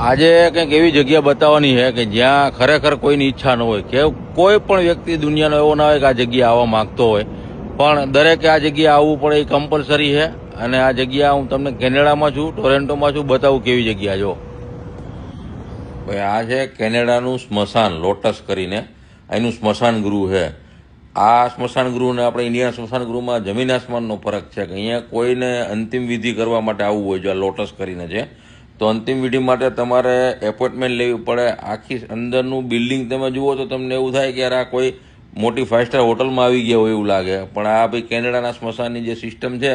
આજે કંઈક એવી જગ્યા બતાવવાની છે કે જ્યાં ખરેખર કોઈની ઈચ્છા ન હોય. કે કોઈ પણ વ્યક્તિ દુનિયાનો એવો ના હોય કે આ જગ્યા આવવા માંગતો હોય. પણ દરેકે આ જગ્યા આવવું પડે એ કમ્પલસરી છે. અને આ જગ્યા હું તમને કેનેડામાં છું, ટોરેન્ટોમાં છું, બતાવું કેવી જગ્યા જો. ભાઈ, આ છે કેનેડાનું સ્મશાન, લોટસ કરીને. એનું સ્મશાન ગૃહ છે. આ સ્મશાન ગૃહને આપણે ઇન્ડિયા સ્મશાન ગૃહમાં જમીન આસમાનનો ફરક છે કે અહીંયા કોઈને અંતિમ વિધિ કરવા માટે આવવું હોય, જો આ લોટસ કરીને છે. તો અંતિમ વિધિ માટે તમારે એપોઇન્ટમેન્ટ લેવી પડે. આખી અંદરનું બિલ્ડિંગ તમે જુઓ તો તમને એવું થાય કે યાર આ કોઈ મોટી ફાઇવ સ્ટાર હોટલમાં આવી ગયા હોય એવું લાગે. પણ આ ભાઈ કેનેડાના સ્મશાનની જે સિસ્ટમ છે,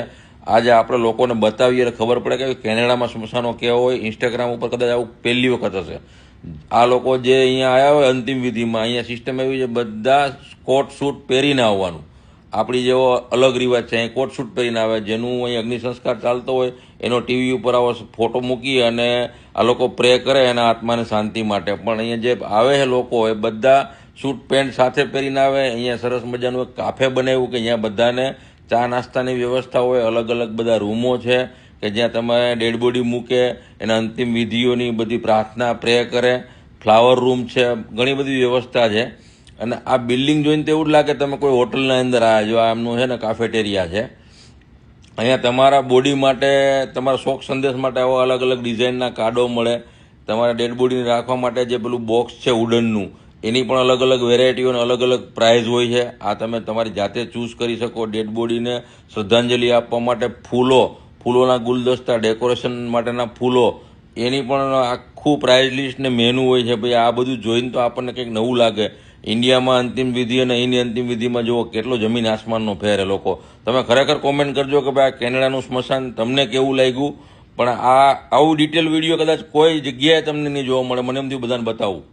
આજે આપણે લોકોને બતાવીએ એટલે ખબર પડે કે કેનેડામાં સ્મશાનો કેવા હોય ઇન્સ્ટાગ્રામ ઉપર કદાચ આવું પહેલી વખત હશે. આ લોકો જે અહીંયા આવ્યા હોય અંતિમ વિધિમાં, અહીંયા સિસ્ટમ એવી છે, બધા કોટ સૂટ પહેરીને આવવાનું. આપણી જેવો અલગ રિવાજ છે. અહીં કોટ સૂટ પહેરીને આવે. જેનું અહીં અગ્નિ સંસ્કાર ચાલતો હોય, એનો ટીવી ઉપર આવો ફોટો મૂકી અને આ લોકો પ્રે કરે એના આત્માને શાંતિ માટે. પણ અહીંયા જે આવે છે લોકો, એ બધા સૂટ પેન્ટ સાથે પહેરીને આવે. અહીંયા સરસ મજાનું એક કાફે બનાવ્યું કે અહીંયા બધાને ચા નાસ્તાની વ્યવસ્થા હોય. અલગ અલગ બધા રૂમો છે કે જ્યાં તમે ડેડ બોડી મૂકે, એના અંતિમ વિધિઓની બધી પ્રાર્થના, પ્રે કરે. ફ્લાવર રૂમ છે. ઘણી બધી વ્યવસ્થા છે. અને આ બિલ્ડિંગ જોઈને તો એવું જ લાગે તમે કોઈ હોટલના અંદર આવ્યા જો એમનું છે ને કાફેટેરિયા છે. અહીંયા તમારા બોડી માટે, તમારા શોખ સંદેશ માટે આવા અલગ અલગ ડિઝાઇનના કાર્ડો મળે. તમારા ડેડ બોડીને રાખવા માટે જે પેલું બોક્સ છે વુડનનું એની પણ અલગ અલગ વેરાયટીઓ અને અલગ અલગ પ્રાઇઝ હોય છે. આ તમે તમારી જાતે ચૂઝ કરી શકો ડેડ બોડીને શ્રદ્ધાંજલિ આપવા માટે ફૂલો, ફૂલોના ગુલદસ્તા ડેકોરેશન માટેના ફૂલો એની પણ આખું પ્રાઇઝ લિસ્ટ ને મેનુ હોય છે, ભાઈ, આ બધું જોઈને તો આપણને કંઈક નવું લાગે. ઇન્ડિયામાં અંતિમ વિધિ અને અહીંની અંતિમ વિધિમાં જુઓ કેટલો જમીન આસમાનનો ફેર છે લોકો. તમે ખરેખર કોમેન્ટ કરજો કે ભાઈ, આ કેનેડાનું સ્મશાન તમને કેવું લાગ્યું? પણ આ આવું ડિટેલ વીડિયો કદાચ કોઈ જગ્યાએ તમને નહીં જોવા મળે. મને એમ થયું બધાને બતાવું.